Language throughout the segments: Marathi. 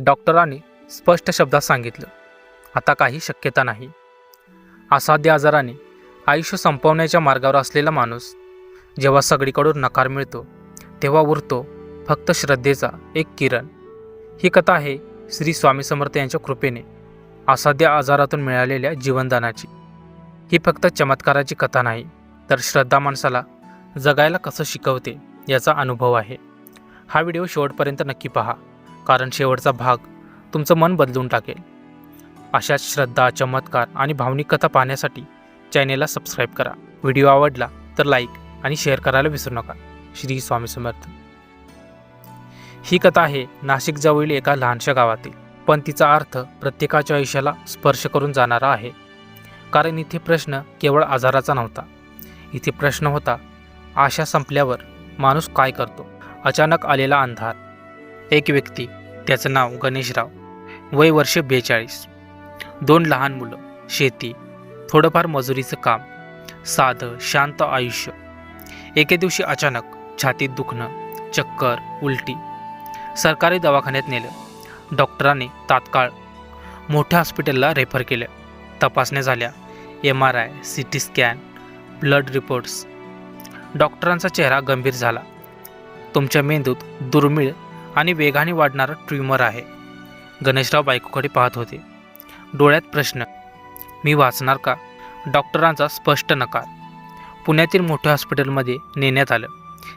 डॉक्टरांनी स्पष्ट शब्दात सांगितलं. आता काही शक्यता नाही. असाध्य आजाराने आयुष्य संपवण्याच्या मार्गावर असलेला माणूस जेव्हा सगळीकडून नकार मिळतो तेव्हा उरतो फक्त श्रद्धेचा एक किरण. ही कथा आहे श्री स्वामी समर्थ यांच्या कृपेने असाध्य आजारातून मिळालेल्या जीवनदानाची. ही फक्त चमत्काराची कथा नाही तर श्रद्धा माणसाला जगायला कसं शिकवते याचा अनुभव आहे. हा व्हिडिओ शेवटपर्यंत नक्की पहा. कारण शेवटचा भाग तुमचं मन बदलून टाकेल. अशाच श्रद्धा चमत्कार आणि भावनिक कथा पाहण्यासाठी चॅनेलला सबस्क्राईब करा. व्हिडिओ आवडला तर लाईक आणि शेअर करायला विसरू नका. श्री स्वामी समर्थ. ही कथा आहे नाशिकजवळील एका लहानशा गावातील. पण तिचा अर्थ प्रत्येकाच्या आयुष्याला स्पर्श करून जाणारा आहे. कारण इथे प्रश्न केवळ आजाराचा नव्हता. इथे प्रश्न होता आशा संपल्यावर माणूस काय करतो? अचानक आलेला अंधार. एक व्यक्ती त्याचं नाव गणेशराव. वय वर्ष बेचाळीस. दोन लहान मुलं शेती थोडंफार मजुरीचं काम साधं शांत आयुष्य. एके दिवशी अचानक छातीत दुखणं चक्कर उलटी. सरकारी दवाखान्यात नेलं. डॉक्टरांनी तात्काळ मोठ्या हॉस्पिटलला रेफर केलं. तपासण्या झाल्या. M R I C T scan blood reports. डॉक्टरांचा चेहरा गंभीर झाला. तुमच्या मेंदूत दुर्मिळ आणि वेगाने वाढणारा ट्युमर आहे. गणेशराव बायकोकडे पाहत होते. डोळ्यात प्रश्न मी वाचणार का? डॉक्टरांचा स्पष्ट नकार. पुण्यातील मोठ्या हॉस्पिटलमध्ये नेण्यात आलं.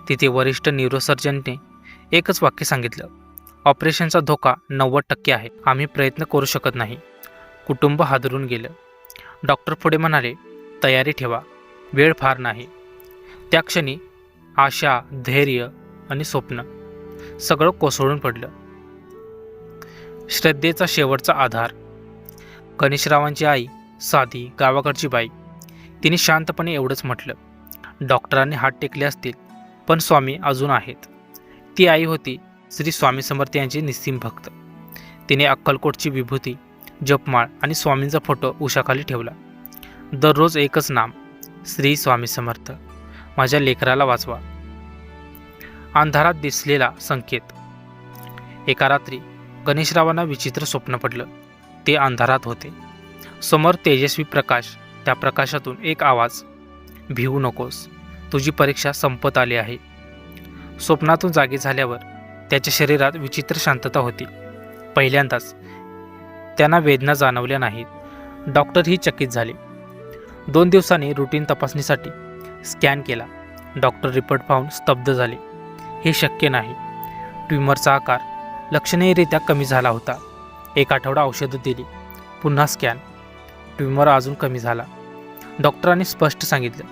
तिथे वरिष्ठ न्यूरोसर्जनने एकच वाक्य सांगितलं ऑपरेशनचा धोका नव्वद टक्के आहे. आम्ही प्रयत्न करू शकत नाही. कुटुंब हादरून गेलं. डॉक्टर पुढे म्हणाले तयारी ठेवा. वेळ फार नाही. त्या क्षणी आशा धैर्य आणि स्वप्न सगळं कोसळून पडलं. श्रद्धेचा शेवटचा आधार. गणेशरावांची आई साधी गावाकडची बाई तिने शांतपणे एवढंच म्हटलं. डॉक्टरांनी हात टेकले असतील पण स्वामी अजून आहेत. ती आई होती श्री स्वामी समर्थ यांची निस्सीम भक्त. तिने अक्कलकोटची विभूती जपमाळ आणि स्वामींचा फोटो उशाखाली ठेवला. दररोज एकच नाम श्री स्वामी समर्थ. माझ्या लेकराला वाचवा. अंधारात दिसलेला संकेत. एका रात्री गणेशरावांना विचित्र स्वप्न पडलं. ते अंधारात होते. समोर तेजस्वी प्रकाश त्या प्रकाशातून एक आवाज भिवू नकोस तुझी परीक्षा संपत आली आहे. स्वप्नातून जागे झाल्यावर त्याच्या शरीरात विचित्र शांतता होती. पहिल्यांदाच त्यांना वेदना जाणवल्या नाहीत. डॉक्टर ही चकित झाले. दोन दिवसांनी रुटीन तपासणीसाठी स्कॅन केला. डॉक्टर रिपोर्ट पाहून स्तब्ध झाले. हे शक्य नाही. ट्युमरचा आकार लक्षणीयरित्या कमी झाला होता. एक आठवडा औषधं दिली. पुन्हा स्कॅन. ट्युमर अजून कमी झाला. डॉक्टरांनी स्पष्ट सांगितलं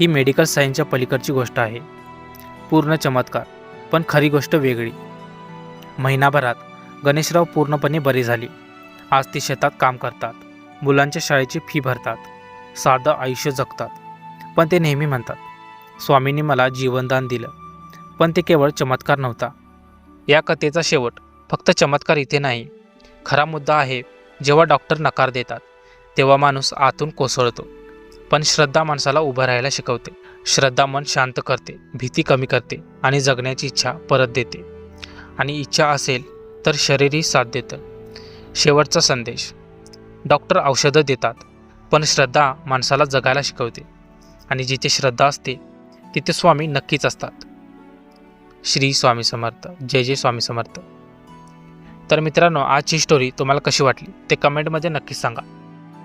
ही मेडिकल सायन्सच्या पलीकडची गोष्ट आहे. पूर्ण चमत्कार पण खरी गोष्ट वेगळी. महिनाभरात गणेशराव पूर्णपणे बरी झाली. आज ती शेतात काम करतात. मुलांच्या शाळेची फी भरतात. साधं आयुष्य जगतात. पण ते नेहमी म्हणतात स्वामींनी मला जीवनदान दिलं. पण ते केवळ चमत्कार नव्हता. या कथेचा शेवट फक्त चमत्कार इथे नाही. खरा मुद्दा आहे जेव्हा डॉक्टर नकार देतात तेव्हा माणूस आतून कोसळतो. पण श्रद्धा माणसाला उभं राहायला शिकवते. श्रद्धा मन शांत करते भीती कमी करते आणि जगण्याची इच्छा परत देते. आणि इच्छा असेल तर शरीरही साथ देतं. शेवटचा संदेश. डॉक्टर औषधं देतात पण श्रद्धा माणसाला जगायला शिकवते. आणि जिथे श्रद्धा असते तिथे स्वामी नक्कीच असतात. श्री स्वामी समर्थ. जय जय स्वामी समर्थ. तर मित्रांनो आजची स्टोरी तुम्हाला कशी वाटली? ते कमेंटमध्ये नक्कीच सांगा.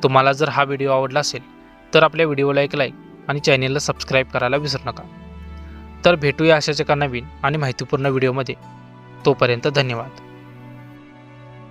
तुम्हाला जर हा व्हिडिओ आवडला असेल तर आपल्या व्हिडिओला एक लाईक आणि चॅनेलला सबस्क्राईब करायला विसरू नका. तर भेटूया अशाच एका नवीन आणि माहितीपूर्ण व्हिडिओमध्ये तोपर्यंत धन्यवाद.